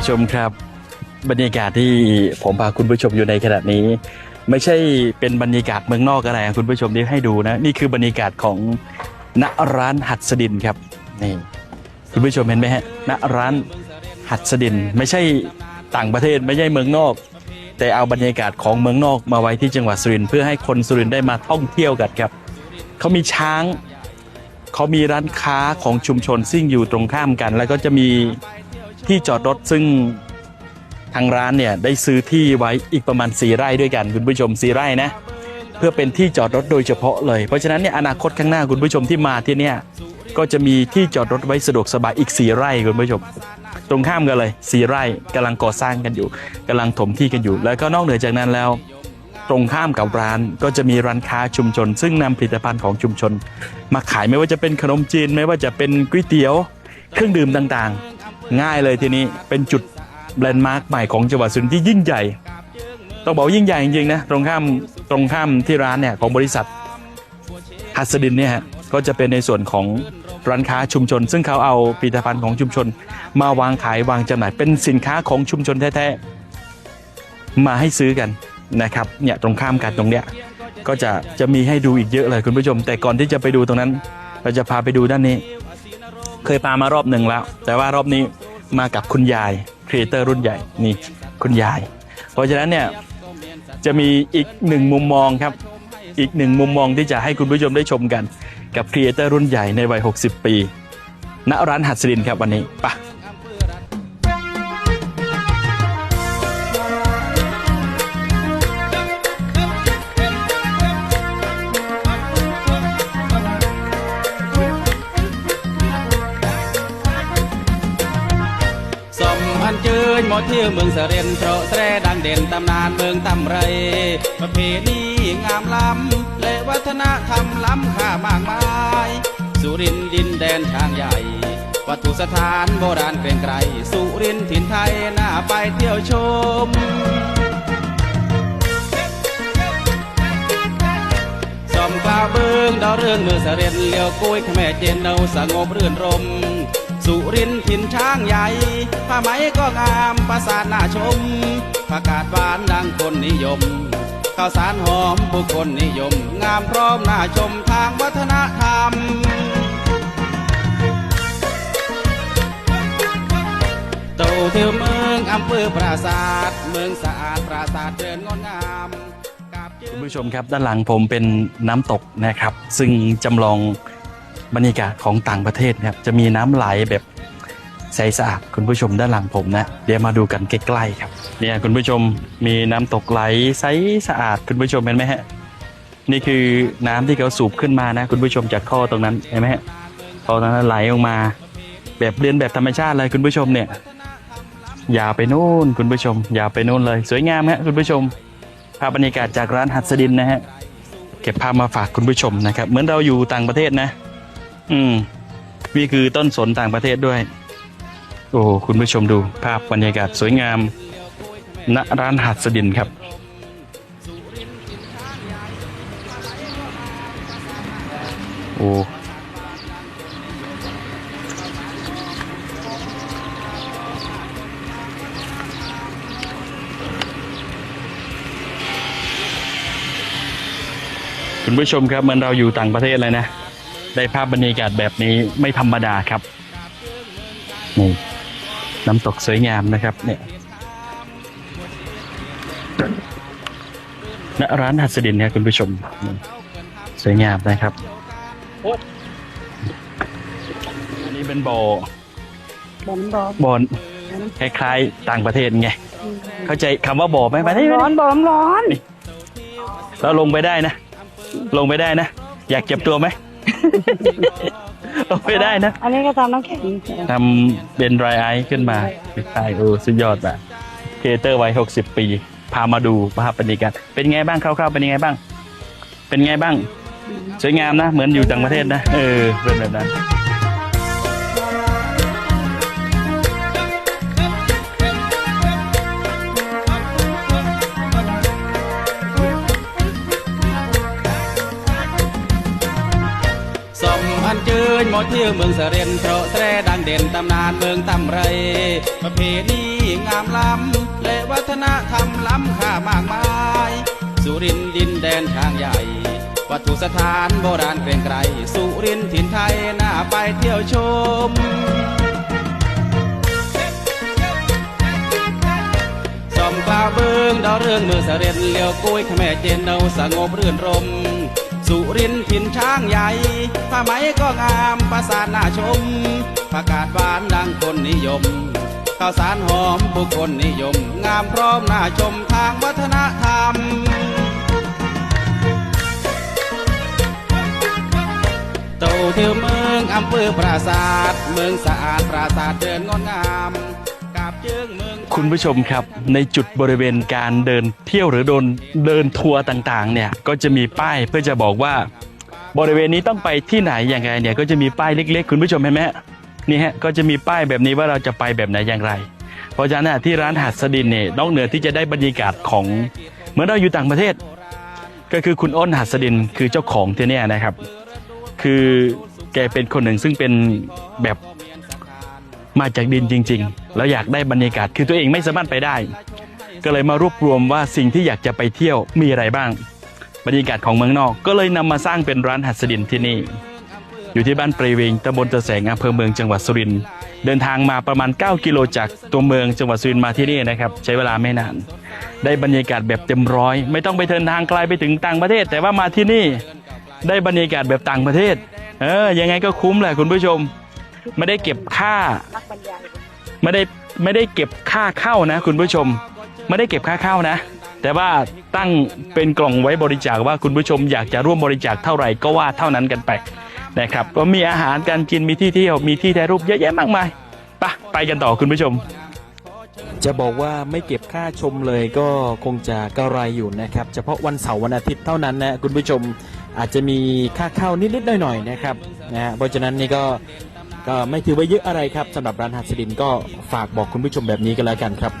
ผู้ชมครับ บรรยากาศที่ผมพาคุณผู้ชมอยู่ในขณะนี้ ไม่ใช่เป็นบรรยากาศเมืองนอกอะไรคุณผู้ชมที่ให้ดูนะ นี่คือบรรยากาศของณร้านหัดสดินครับนี่คุณผู้ชมเห็นไหมฮะณร้านหัดสดิน ไม่ใช่ต่างประเทศไม่ใช่เมืองนอก แต่เอาบรรยากาศของเมืองนอกมาไว้ที่จังหวัดสุรินทร์เพื่อให้คนสุรินทร์ได้มาท่องเที่ยวกันครับเขามีช้างเขามีร้านค้าของชุมชนซึ่งอยู่ตรงข้ามกัน แล้วก็จะมี ที่จอดรถซึ่งทางร้านเนี่ยได้ซื้อที่ไว้อีกประมาณ4ไร่ด้วยกันคุณผู้ชม4ไร่นะเพื่อเป็นที่จอดรถโดยเฉพาะเลย เพราะฉะนั้นเนี่ยอนาคตข้างหน้าคุณผู้ชมที่มาที่เนี่ยก็จะมีที่จอดรถไว้สะดวกสบายอีก4ไร่คุณผู้ชม ตรงข้ามกันเลย4ไร่กำลังก่อสร้างกันอยู่กำลังถมที่กันอยู่ แล้วก็นอกเหนือจากนั้นแล้ว ตรงข้ามกับร้านก็จะมีร้านค้าชุมชน ซึ่งนำผลิตภัณฑ์ของชุมชน มาขายไม่ว่าจะเป็นขนมจีนไม่ว่าจะเป็นก๋วยเตี๋ยว เครื่องดื่มต่าง ง่ายเลยทีนี้เป็นจุดแลนด์มาร์คใหม่ของจังหวัดสุรินทร์ที่ยิ่งใหญ่ ต้องบอกยิ่งใหญ่จริงๆนะตรงข้ามตรงข้ามที่ร้านเนี่ยของบริษัทฮัสดินเนี่ยก็จะเป็นในส่วนของร้านค้าชุมชน ซึ่งเขาเอาผลิตภัณฑ์ของชุมชน มาวางขายวางจำหน่ายเป็นสินค้าของชุมชนแท้ๆมาให้ซื้อกันนะครับเนี่ยตรงข้ามกันตรงเนี้ยก็จะจะมีให้ดูอีกเยอะเลยคุณผู้ชม แต่ก่อนที่จะไปดูตรงนั้น เราจะพาไปดูด้านนี้ เคยพามารอบหนึ่งแล้ว แต่ว่ารอบนี้มากับคุณยายครีเอเตอร์รุ่นใหญ่นี่คุณยาย เพราะฉะนั้นเนี่ยจะมีอีกหนึ่งมุมมองครับ อีกหนึ่งมุมมองที่จะให้คุณผู้ชมได้ชมกัน กับครีเอเตอร์รุ่นใหญ่ในวัย 60 ปี ณร้านหัดสรินครับวันนี้ไป เที่ยวเมืองเสเรนเพราะแตรดังเด่นตำนานเมืองตำไร ประเพณีงามล้ำและวัฒนธรรมล้ำค่ามากมาย สุรินทร์ดินแดนช้างใหญ่ วัตถุสถานโบราณเกรียงไกรสุรินทร์ถิ่นไทยน่าไปเที่ยวชมสอมกล่าวเบิงดาวเรื่องเมืองเสเรนเลี้ยวกุ้ยขแม่เจนเนาสงบรื่นรม สุรินถิ่นช้างใหญ่ ผ้าไหมก็งามประสาทน่าชมผักกาดหวานดังคนนิยมข้าวสารหอมผู้คนนิยม งามพร้อมน่าชมทางวัฒนธรรมโตเที่ยวเมืองอำเภอปราสาท เมืองสะอาดปราสาทเดินงดงามคุณผู้ชมครับด้านหลังผมเป็นน้ำตกนะครับ ซึ่งจำลอง บรรยากาศของต่างประเทศนะครับจะมีน้ำไหลแบบใสสะอาดคุณผู้ชมด้านหลังผมนะ เดี๋ยวมาดูกันใกล้ๆครับ เนี่ยคุณผู้ชมมีน้ำตกไหลใสสะอาดคุณผู้ชมเห็นไหมฮะนี่คือน้ำที่เขาสูบขึ้นมานะ คุณผู้ชมจากท่อตรงนั้นเห็นไหมฮะท่อตรงนั้นไหลออกมา แบบเรียนแบบธรรมชาติเลยคุณผู้ชมเนี่ยยาวไปนู่นคุณผู้ชมยาวไปนู่นเลย สวยงามฮะคุณผู้ชมภาพบรรยากาศจากร้านหัดสดินนะฮะเก็บภาพมาฝากคุณผู้ชมนะครับเหมือนเราอยู่ต่างประเทศนะ อืมนี่คือต้นสนต่างประเทศด้วย โอ้คุณผู้ชมดูภาพบรรยากาศสวยงาม ณร้านหัดสดินครับ โอ้คุณผู้ชมครับเหมือนเราอยู่ต่างประเทศเลยนะ ได้ภาพบรรยากาศแบบนี้ไม่ธรรมดาครับนี่น้ำตกสวยงามนะครับ เนี่ยณร้านหัสดินเนี่ยคุณผู้ชมนี่สวยงามนะครับอันนี้เป็นบ่อบอมบอมบ่อนคล้ายๆต่างประเทศไง เข้าใจคำว่าบ่อไหมไปนี่ร้อนบอมร้อนเราลงไปได้นะ ลงไปได้นะ อยากเก็บตัวไหม ลงไปได้นะ อันนี้ก็ทำน้ำแข็งทำเป็นไรไอซ์ขึ้นมาใช่โอ้สุดยอดแบบครีเอเตอร์วัย60ปี พามาดูภาพบรรยากาศเป็นไงบ้างคร่าวๆเป็นยังไงบ้าง เป็นไงบ้าง สวยงามนะ เหมือนอยู่ต่างประเทศนะ เออเป็นแบบนั้น สมอันเจิญหมดเที่ยวเมืองเสเร็นเพราะแตรดังเด่นตำนานเมืองตำไร ประเพณีงามล้ำและวัฒนธรรมล้ำค่ามากมาย สุรินทร์ดินแดนช้างใหญ่ วัตถุสถานโบราณเกรียงไกรสุรินทร์ถิ่นไทยน่าไปเที่ยวชมสอมกล่าวเบิงดาวเรืองเมืองเสเร็นเลี้ยวกุ้ยขแม่เจนเนาสงบรื่นรม สุรินทร์ถิ่นช้างใหญ่ผ้าไหมก็งามประสาทน่าชมประกาศหวานดังคนนิยมข้าวสารหอมผู้คนนิยม งามพร้อมน่าชมทางวัฒนธรรมโตเที่ยวเมืองอำเภอปราสาท เมืองสะอาดปราสาทเดินงดงาม คุณผู้ชมครับในจุดบริเวณการเดินเที่ยวหรือเดินเดินทัวร์ต่างๆเนี่ยก็จะมีป้ายเพื่อจะบอกว่า บริเวณนี้ต้องไปที่ไหนอย่างไรเนี่ยก็จะมีป้ายเล็ก ๆ คุณผู้ชมเห็นไหมฮะนี่ฮะก็จะมีป้ายแบบนี้ว่าเราจะไปแบบไหนอย่างไร เพราะฉะนั้นที่ร้านหัสดินเนี่ยนอกเหนือที่จะได้บรรยากาศของเหมือนเราอยู่ต่างประเทศ ก็คือคุณอ้นหัสดินคือเจ้าของที่นี่นะครับ คือแกเป็นคนหนึ่งซึ่งเป็นแบบมาจากดินจริง ๆ แล้วอยากได้บรรยากาศคือตัวเองไม่สามารถไปได้ ก็เลยมารวบรวมว่าสิ่งที่อยากจะไปเที่ยวมีอะไรบ้าง บรรยากาศของเมืองนอก ก็เลยนำมาสร้างเป็นร้านหัสดินที่นี่ อยู่ที่บ้านปรีเวงตำบลตะแสงอำเภอเมืองจังหวัดสุรินทร์เดินทางมาประมาณ 9 กิโลจากตัวเมืองจังหวัดสุรินทร์มาที่นี่นะครับใช้เวลาไม่นาน ได้บรรยากาศแบบเต็มร้อย ไม่ต้องไปเดินทางไกลไปถึงต่างประเทศ แต่ว่ามาที่นี่ได้บรรยากาศแบบต่างประเทศ เออยังไงก็คุ้มแหละคุณผู้ชม ไม่ได้เก็บค่า ไม่ได้ไม่ได้เก็บค่าเข้านะ คุณผู้ชม ไม่ได้เก็บค่าเข้านะ แต่ว่าตั้งเป็นกล่องไว้บริจาคว่าคุณผู้ชมอยากจะร่วมบริจาคเท่าไหร่ก็ว่าเท่านั้นกันไปนะครับก็มีอาหารการกินมีที่เที่ยวมีที่ถ่ายรูปเยอะแยะมากมายไปไปกันต่อคุณผู้ชม จะบอกว่าไม่เก็บค่าชมเลยก็คงจะกระไรอยู่นะครับ เฉพาะวันเสาร์วันอาทิตย์เท่านั้นนะคุณผู้ชมอาจจะมีค่าเข้านิดๆหน่อยๆนะครับนะฮะเพราะฉะนั้นนี่ก็ ก็ไม่ถือว่าเยอะอะไรครับสำหรับร้านหัสดินก็ฝากบอกคุณผู้ชมแบบนี้กันแล้วกันครับ